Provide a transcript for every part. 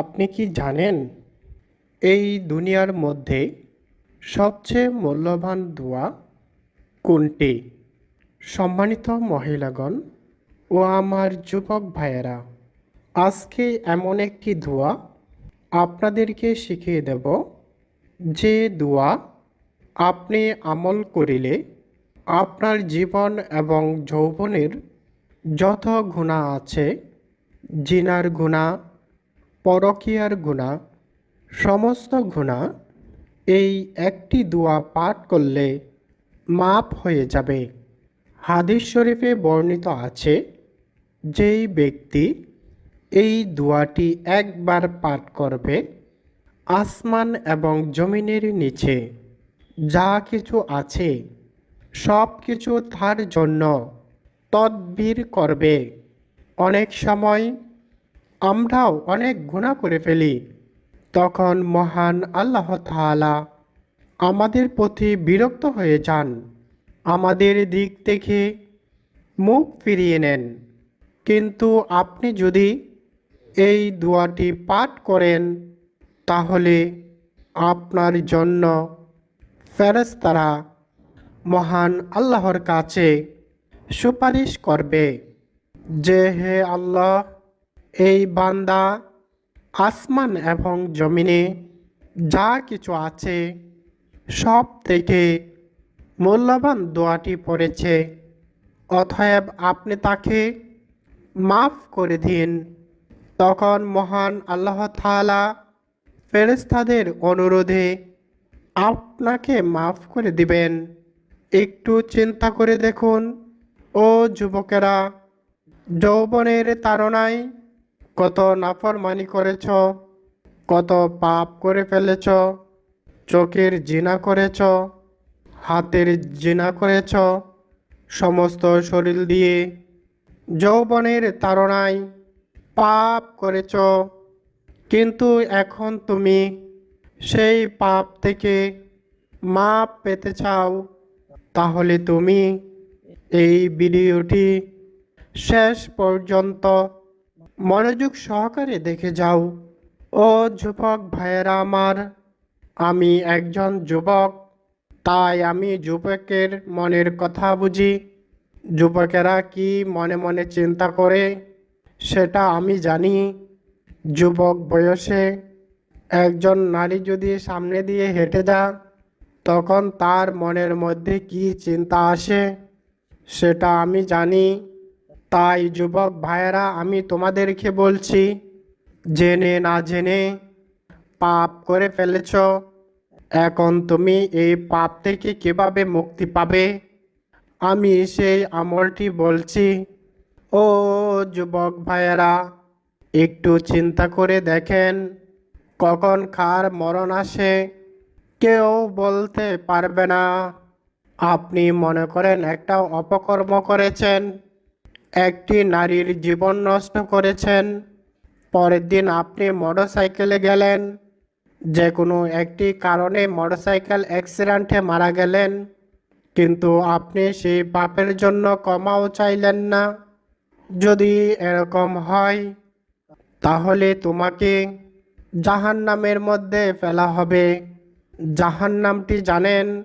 আপনি কি জানেন এই দুনিয়ার মধ্যে সবচেয়ে মূল্যবান দোয়া কোনটি? সম্মানিত মহিলাগণ ও আমার যুবক ভাইয়েরা, আজকে এমন একটি দোয়া আপনাদেরকে শিখিয়ে দেব। যে দোয়া আপনি আমল করিলে আপনার জীবন এবং যৌবনের যত গুণা আছে, জিনার গুণা পরকীয়ার গুণা, সমস্ত গুণা, এই একটি দোয়া পাঠ করলে মাপ হয়ে যাবে। হাদিস শরীফে বর্ণিত আছে, যেই ব্যক্তি এই দোয়াটি একবার পাঠ করবে, আসমান এবং জমিনের নিচে যা কিছু আছে, সব কিছু তার জন্য তদবির করবে। অনেক সময় আমরাও অনেক গুণা করে ফেলি। তখন মহান আল্লাহ তাআলা আমাদের প্রতি বিরক্ত হয়ে যান। আমাদের দিক থেকে মুখ ফিরিয়ে নেন। কিন্তু আপনি যদি এই দোয়াটি পাঠ করেন, তাহলে আপনার জন্য ফেরেশতারা মহান আল্লাহর কাছে সুপারিশ করবে যে হে আল্লাহ এই বান্দা আসমান এবং জমিনে যা কিছু আছে, সব থেকে মূল্যবান দোয়াটি পড়েছে। অতএব আপনি তাকে মাফ করে দিন। তখন মহান আল্লাহ তাআলা ফেরেশতাদের অনুরোধে আপনাকে মাফ করে দিবেন। একটু চিন্তা করে দেখুন, ও যুবকেরা, যৌবনের তাড়নায় কত নাফরমানি করেছ, কত পাপ করে ফেলেছ, চোখের জিনা করেছ, হাতের জিনা করেছ, সমস্ত শরীর দিয়ে যৌবনের তাড়নায় পাপ করেছ। কিন্তু এখন তুমি সেই পাপ থেকে মাপ পেতে চাও, তাহলে তুমি এই ভিডিওটি শেষ পর্যন্ত মনোযোগ সহকারে দেখে যাও। ও যুবক ভাইয়েরা আমার, আমি একজন যুবক, তাই আমি যুবকের মনের কথা বুঝি। যুবকেরা কি মনে মনে চিন্তা করে, সেটা আমি জানি। যুবক বয়সে একজন নারী যদি সামনে দিয়ে হেঁটে যা তখন তার মনের মধ্যে কি চিন্তা আসে, সেটা আমি জানি। তাই যুবক ভাইয়েরা, আমি তোমাদেরকে বলছি, জেনে না জেনে পাপ করে ফেলেছ। এখন তুমি এই পাপ থেকে কীভাবে মুক্তি পাবে? আমি সেই আমলটি বলছি। ও যুবক ভাইয়েরা, একটু চিন্তা করে দেখেন, কখন কার মরণ আসে? কেউ বলতে পারবে না। আপনি মনে করেন একটা অপকর্ম করেছেন। একটি নারীর জীবন নষ্ট করেছেন। পরের দিন আপনি মোটরসাইকেলে গেলেন। যে কোনো একটি কারণে মোটরসাইকেল অ্যাক্সিডেন্টে মারা গেলেন। কিন্তু আপনি সেই পাপের জন্য কমাও চাইলেন না। যদি এরকম হয়, তাহলে তোমাকে জাহান্নামের মধ্যে ফেলা হবে। জাহান্নামটি জানেন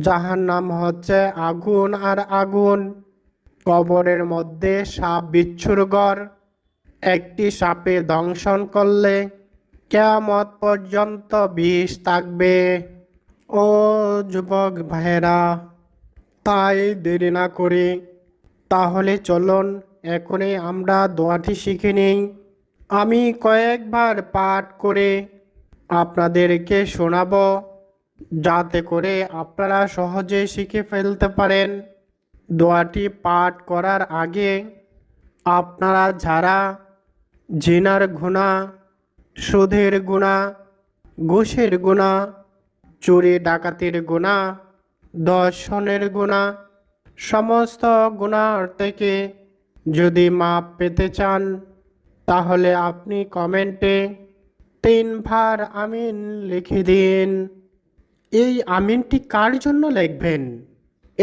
জাহান নাম হচ্ছে আগুন আর আগুন। কবরের মধ্যে সাপ বিচ্ছুর একটি সাপে দংশন করলে কেয়ামত পর্যন্ত বিষ থাকবে। ও যুবক ভাইয়েরা, তাই দেরি না করে তাহলে চলুন, এখনই আমরা দোয়াটি শিখে নিই। আমি কয়েকবার পাঠ করে আপনাদেরকে শোনাবো, যাতে করে আপনারা সহজে শিখে ফেলতে পারেন। দোয়াটি পাঠ করার আগে আপনারা যারা জিনার গুণা সুদের গুণা ঘুষের গুণা চুরি, ডাকাতির গুণা দর্শনের গুণা সমস্ত গুণার থেকে যদি মাপ পেতে চান, তাহলে আপনি কমেন্টে তিনবার আমিন লিখে দিন। এই আমিনটি কার জন্য লিখবেন?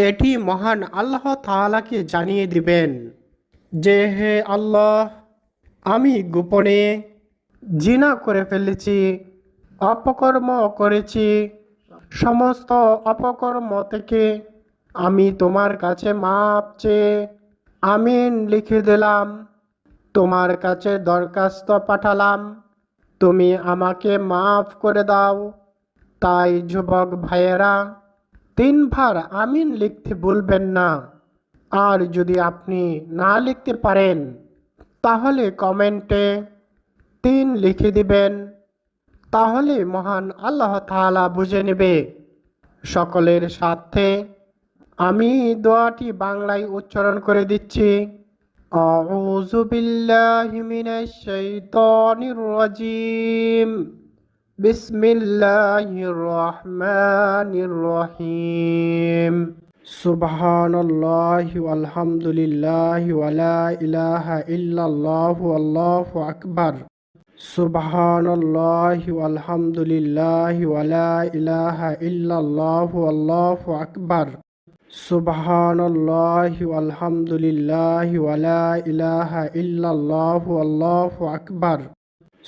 এটি মহান আল্লাহ তাআলাকে জানিয়ে দিবেন যে, হে আল্লাহ, আমি গোপনে জিনা করে ফেলেছি, অপকর্ম করেছি, সমস্ত অপকর্ম থেকে আমি তোমার কাছে মাপ চেয়ে আমিন লিখে দিলাম, তোমার কাছে দরখাস্ত পাঠালাম, তুমি আমাকে মাফ করে দাও। তাই যুবক ভাইয়েরা তিনবার আমিন লিখতে ভুলবেন না আর যদি আপনি না লিখতে পারেন তাহলে কমেন্টে তিন লিখে দিবেন তাহলে মহান আল্লাহ তাআলা বুঝে নেবে সকলের সাথে আমি দোয়াটি বাংলায় উচ্চারণ করে দিচ্ছি أعوذ بالله من الشيطان الرجيم بسم الله الرحمن الرحيم. سبحان الله والحمد لله ولا إله إلا الله والله أكبر. سبحان الله والحمد لله ولا إله إلا الله والله أكبر. سبحان الله والحمد لله ولا إله إلا الله والله أكبر.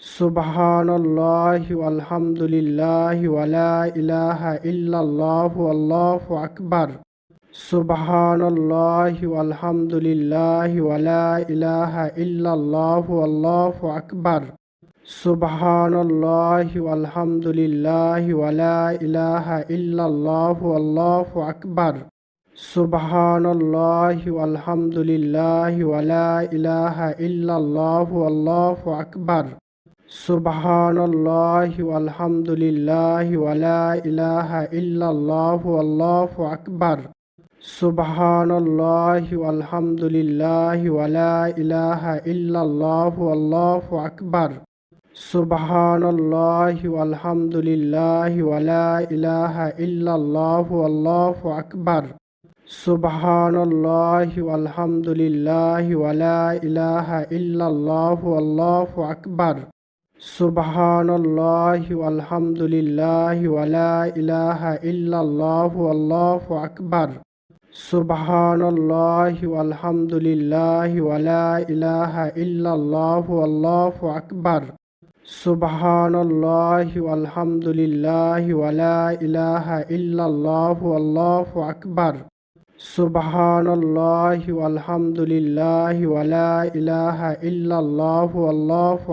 সুবাহানল্লাহি আলহামদুলিল্লাহি ওয়ালা ইলাহা ইল্লাল্লাহু আল্লাহু আকবার। সুবাহানল্লাহি আলহামদুলিল্লাহি ওয়ালা ইলাহা ইল্লাল্লাহু আল্লাহু আকবার। সুবাহানল্লাহি আলহামদুলিল্লাহি ওয়ালা ইলাহা ইল্লাল্লাহু আল্লাহু আকবার। সুবাহানল্লাহি আলহামদুলিল্লাহি ওয়ালা ইলাহা ইল্লাল্লাহু আল্লাহু আকবার। সুবাহানাল্লাহি আলহামদুলিল্লাহি ওয়ালা ইলাহা ইল্লাল্লাহু আল্লাহু আকবার। সুবাহানাল্লাহি আলহামদুলিল্লাহি ওয়ালা ইলাহা ইল্লাল্লাহু আল্লাহু আকবার। সুবাহানাল্লাহি আলহামদুলিল্লাহি ওয়ালা ইলাহা ইল্লাল্লাহু আল্লাহু আকবার। সুবাহানাল্লাহি আলহামদুলিল্লাহি ওয়ালা ইলাহা ইল্লাল্লাহু আল্লাহু আকবার। সুবহানাল্লাহি আলহামদুলিল্লাহি ওয়ালা ইলাহা ইল্লাল্লাহু আল্লাহু আকবার। সুবহানাল্লাহি আলহামদুলিল্লাহি ওয়ালা ইলাহা ইল্লাল্লাহু আল্লাহু আকবার। সুবহানাল্লাহি আলহামদুলিল্লাহি ওয়ালা ইলাহা ইল্লাল্লাহু আল্লাহু আকবার। সুবহানাল্লাহি আলহামদুলিল্লাহি ওয়ালা ইলাহা ইল্লাল্লাহু আল্লাহু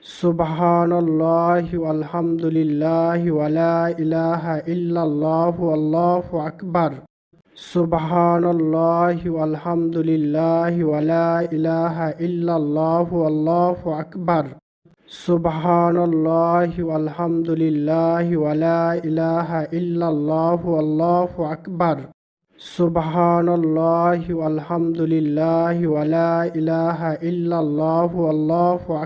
সুবাহানল্লাহ আলহামদুলিল্লাহ ওয়ালা ইলাহা ইল্লাল্লাহ আল্লাহু আকবার। সুবাহানল্লাহ আলহামদুলিল্লাহ ওয়ালা ইলাহা ইল্লাল্লাহ আল্লাহু আকবার। সুবাহানল্লাহ আলহামদুলিল্লাহ ইলাহা ইল্লাল্লাহ আল্লাহু আকবার। সুবাহানল্লাহ আলহামদুলিল্লাহ ইলাহা ইল্লাল্লাহ আল্লাহু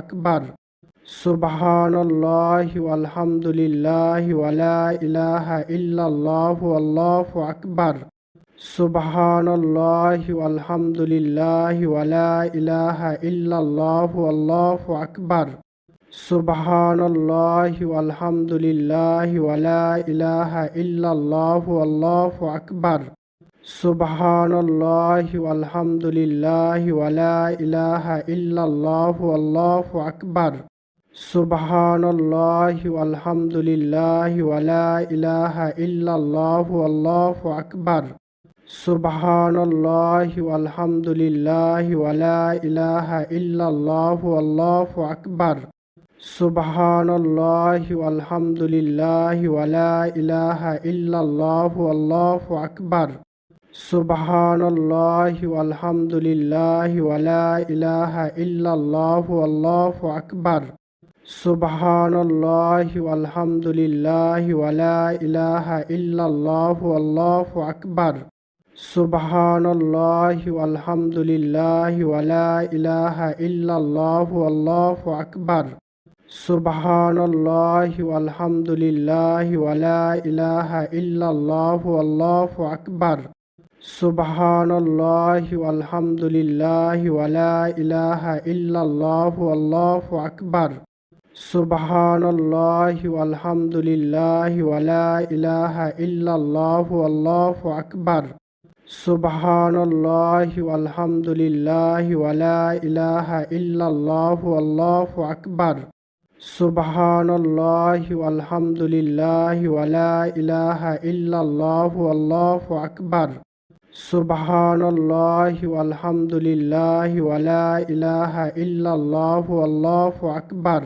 সুবহানাল্লাহ আলহামদুলিল্লাহ ওয়ালা ইলাহা ইল্লাল্লাহ আল্লাহু আকবার। সুবহানাল্লাহ আলহামদুলিল্লাহ ওয়ালা ইলাহা ইল্লাল্লাহ আল্লাহু আকবার। সুবহানাল্লাহ আলহামদুলিল্লাহ ওয়ালা ইলাহা ইল্লাল্লাহ আল্লাহু আকবার। ইলাহা ইল্লাল্লাহ আল্লাহু আকবার। সুবহানাল্লাহ আলহামদুলিল্লাহ ওয়ালা ইলাহা ইল্লাল্লাহ আল্লাহু আকবার। সুবহানাল্লাহ আলহামদুলিল্লাহ ইলাহা ইল্লাল্লাহ আল্লাহু আকবার। সুবহানাল্লাহ আলহামদুলিল্লাহ ইলাহা ইল্লাল্লাহ আল্লাহু আকবার। সুবহানাল্লাহ আলহামদুলিল্লাহ ইলাহা ইল্লাল্লাহ আল্লাহু সুবহানাল্লাহ আলহামদুলিল্লাহ ওয়ালা ইলাহা ইল্লাল্লাহ আল্লাহু আকবার। সুবহানাল্লাহ আলহামদুলিল্লাহ ওয়ালা ইলাহা ইল্লাল্লাহ আল্লাহু আকবার। সুবহানাল্লাহ আলহামদুলিল্লাহ ওয়ালা ইলাহা ইল্লাল্লাহ আল্লাহু আকবার। সুবহানাল্লাহ আলহামদুলিল্লাহ ওয়ালা ইলাহা ইল্লাল্লাহ আল্লাহু আকবার। সুবহানাল্লাহ আলহামদুলিল্লাহ ওয়ালা ইলাহা ইল্লাল্লাহ আল্লাহু আকবার। সুবহানাল্লাহ আলহামদুলিল্লাহ ইলাহা ইল্লাল্লাহ আল্লাহু আকবার। সুবহানাল্লাহ আলহামদুলিল্লাহ ওয়ালা ইলাহা ইল্লাল্লাহ আল্লাহু আকবার। সুবহানাল্লাহ আলহামদুলিল্লাহ ওয়ালা ইলাহা ইল্লাল্লাহ আল্লাহু আকবার।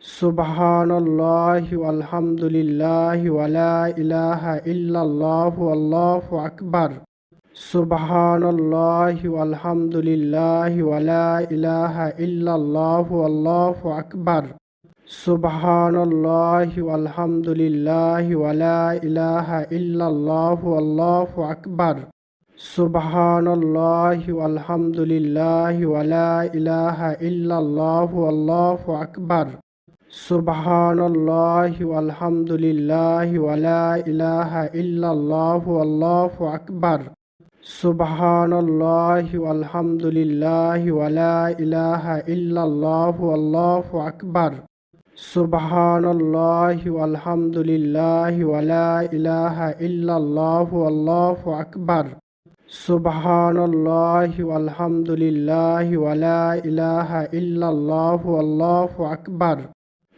সুবহানাল্লাহ আলহামদুলিল্লাহ ওয়ালা ইলাহা ইল্লাল্লাহ আল্লাহু আকবার। সুবহানাল্লাহ আলহামদুলিল্লাহ ইলাহা ইল্লাল্লাহ আল্লাহু আকবার। সুবহানাল্লাহ আলহামদুলিল্লাহ ইলাহা ইল্লাল্লাহ আল্লাহু আকবার। সুবহানাল্লাহ আলহামদুলিল্লাহ ইলাহা ইল্লাল্লাহ আল্লাহু সুবহানাল্লাহ আলহামদুলিল্লাহ ওয়ালা ইলাহা ইল্লাল্লাহ আল্লাহু আকবার। সুবহানাল্লাহ আলহামদুলিল্লাহ ওয়ালা ইলাহা ইল্লাল্লাহ আল্লাহু আকবার। সুবহানাল্লাহ আলহামদুলিল্লাহ ওয়ালা ইলাহা ইল্লাল্লাহ আল্লাহু আকবার। সুবহানাল্লাহ আলহামদুলিল্লাহ ইলাহা ইল্লাল্লাহ আল্লাহু আকবার।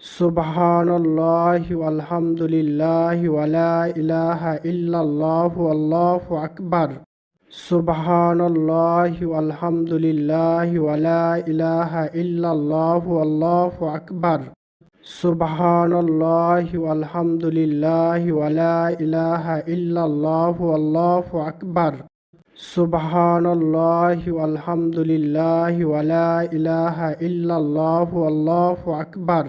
সুবহানাল্লাহ আলহামদুলিল্লাহ ওয়ালা ইলাহা ইল্লাল্লাহ আল্লাহু আকবার। সুবহানাল্লাহ আলহামদুলিল্লাহ ওয়ালা ইলাহা ইল্লাল্লাহ আল্লাহু আকবার। সুবহানাল্লাহ আলহামদুলিল্লাহ ওয়ালা ইলাহা ইল্লাল্লাহ আল্লাহু আকবার। সুবহানাল্লাহ আলহামদুলিল্লাহ ওয়ালা ইলাহা ইল্লাল্লাহ আল্লাহু আকবার।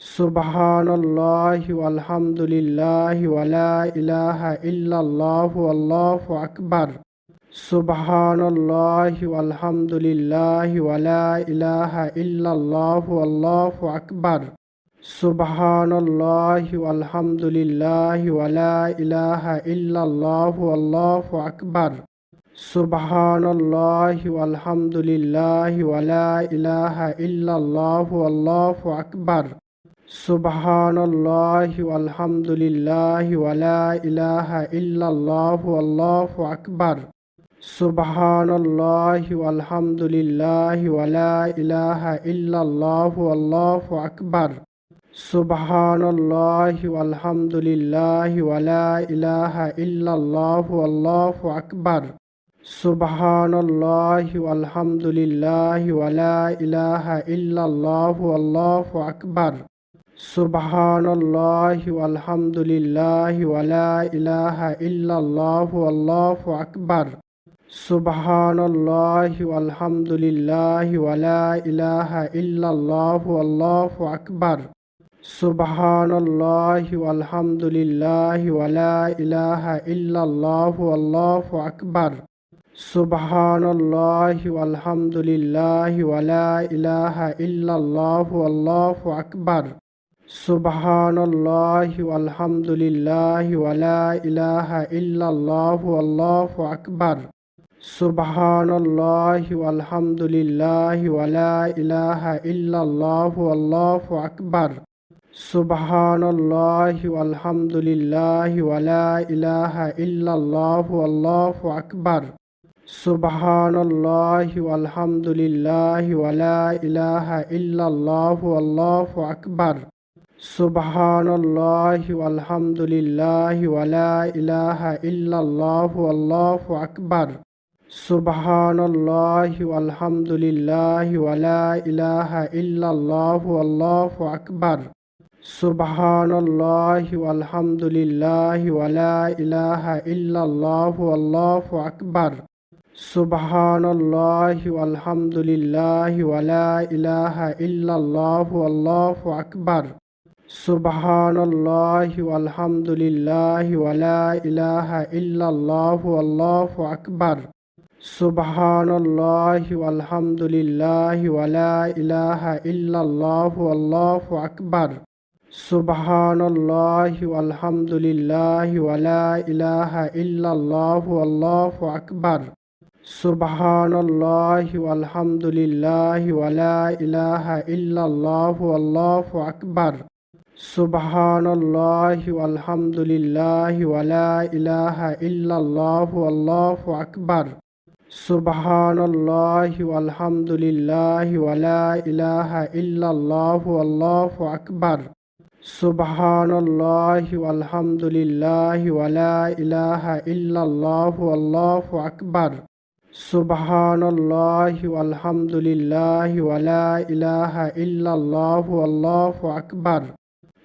সুবাহান আলহামদুলিল্লাহ ওয়ালা ইলাহা ইল্লাল্লাহু আল্লাহু আকবার। সুবাহান আলহামদুলিল্লাহ ওয়ালা ইলাহা ইল্লাল্লাহু আল্লাহু আকবার। সুবাহান আলহামদুলিল্লাহ ওয়ালা ইলাহা ইল্লাল্লাহু আল্লাহু আকবার। সুবহান আলহামদুলিল্লাহ ওয়ালা ইলাহা ইল্লাল্লাহু আল্লাহু আকবার। সুবাহানল্লাহ আলহামদুলিল্লাহ ওয়ালা ইলাহা ইল্লাল্লাহু আল্লাহু আকবার। সুবাহানল্লাহ আলহামদুলিল্লাহ ওয়ালা ইলাহা ইল্লাল্লাহু আল্লাহু আকবার। সুবাহানল্লাহ আলহামদুলিল্লাহ ওয়ালা ইলাহা ইল্লাল্লাহু আল্লাহু আকবার। সুবাহানল্লাহ আলহামদুলিল্লাহ ওয়ালা ইলাহা ইল্লাল্লাহু আল্লাহু আকবার। সুবহানাল্লাহি আলহামদুলিল্লাহি ওয়ালা ইলাহা ইল্লাল্লাহু আল্লাহু আকবার। সুবহানাল্লাহি আলহামদুলিল্লাহি ওয়ালা ইলাহা ইল্লাল্লাহু আল্লাহু আকবার। সুবহানাল্লাহি আলহামদুলিল্লাহি ওয়ালা ইলাহা ইল্লাল্লাহু আল্লাহু আকবার। সুবহানাল্লাহি আলহামদুলিল্লাহি ওয়ালা ইলাহা ইল্লাল্লাহু আল্লাহু আকবার। সুবাহানল্লাহ আলহামদুলিল্লাহ ওয়ালা ইলাহা ইল্লাল্লাহু আল্লাহু আকবার। সুবাহানল্লাহ আলহামদুলিল্লাহ ওয়ালা ইলাহা ইল্লাল্লাহু আল্লাহু আকবার। সুবাহানল্লাহ আলহামদুলিল্লাহ ওয়ালা ইলাহা ইল্লাল্লাহু আল্লাহু আকবার। সুবাহানল্লাহ আলহামদুলিল্লাহ ওয়ালা ইলাহা ইল্লাল্লাহু আল্লাহু সুবাহানল্লাহ আলহামদুলিল্লাহ ওয়ালা ইলাহা ইল্লাল্লাহ আল্লাহ আকবার। সুবাহানল্লাহ আলহামদুলিল্লাহ ওয়ালা ইলাহা ইল্লাল্লাহ আল্লাহ আকবার। সুবাহানল্লাহ আলহামদুলিল্লাহ ওয়ালা ইলাহা ইল্লাল্লাহ আল্লাহ আকবার। সুবাহানল্লাহ আলহামদুলিল্লাহ ওয়ালা ইলাহা ইল্লাল্লাহ আল্লাহ আকবার। সুবহান আলহামদুলিল্লাহ ওয়ালা ইলাহা ইল্লাল্লাহু আল্লাহু আকবার। সুবহান আলহামদুলিল্লাহ ওয়ালা ইলাহা ইল্লাল্লাহু আল্লাহু আকবার। সুবহান আলহামদুলিল্লাহ ওয়ালা ইলাহা ইল্লাল্লাহু আল্লাহু আকবার। সুবহান আলহামদুলিল্লাহ ওয়ালা ইলাহা ইল্লাল্লাহু আল্লাহু আকবার। সুবাহানল্লাহ আলহামদুলিল্লাহ ওয়ালা ইলাহা ইল্লাল্লাহু আল্লাহু আকবার। সুবাহানল্লাহ আলহামদুলিল্লাহ ওয়ালা ইলাহা ইল্লাল্লাহু আল্লাহু আকবার। সুবাহানল্লাহ আলহামদুলিল্লাহ ওয়ালা ইলাহা ইল্লাল্লাহু আল্লাহু আকবার। সুবাহানল্লাহ আলহামদুলিল্লাহ ওয়ালা ইলাহা ইল্লাল্লাহু আল্লাহু আকবার।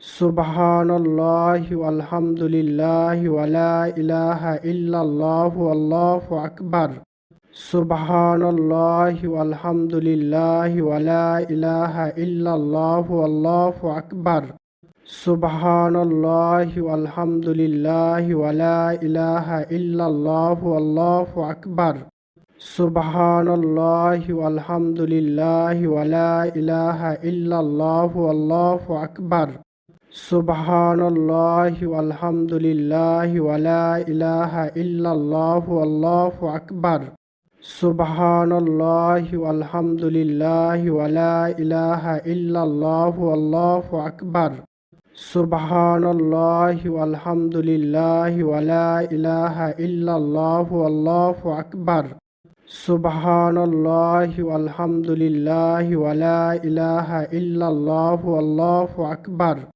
সুবহানাল্লাহ আলহামদুলিল্লাহ ওয়ালা ইলাহা ইল্লাল্লাহ আল্লাহু আকবার। সুবহানাল্লাহ আলহামদুলিল্লাহ ওয়ালা ইলাহা ইল্লাল্লাহ আল্লাহু আকবার। সুবহানাল্লাহ আলহামদুলিল্লাহ ওয়ালা ইলাহা ইল্লাল্লাহ আল্লাহু আকবার। সুবহানাল্লাহ আলহামদুলিল্লাহ ওয়ালা ইলাহা ইল্লাল্লাহ আল্লাহু আকবার। সুবহান আলহামদুলিল্লাহ ওয়ালা ইলাহা ইল্লাল্লাহু আল্লাহু আকবার। সুবহান আলহামদুলিল্লাহ ওয়ালা ইলাহা ইল্লাল্লাহু আল্লাহু আকবার। সুবহান আলহামদুলিল্লাহ ওয়ালা ইলাহা ইল্লাল্লাহু আল্লাহু আকবার। সুবহান আলহামদুলিল্লাহ ওয়ালা ইলাহা ইল্লাল্লাহু আল্লাহু আকবার।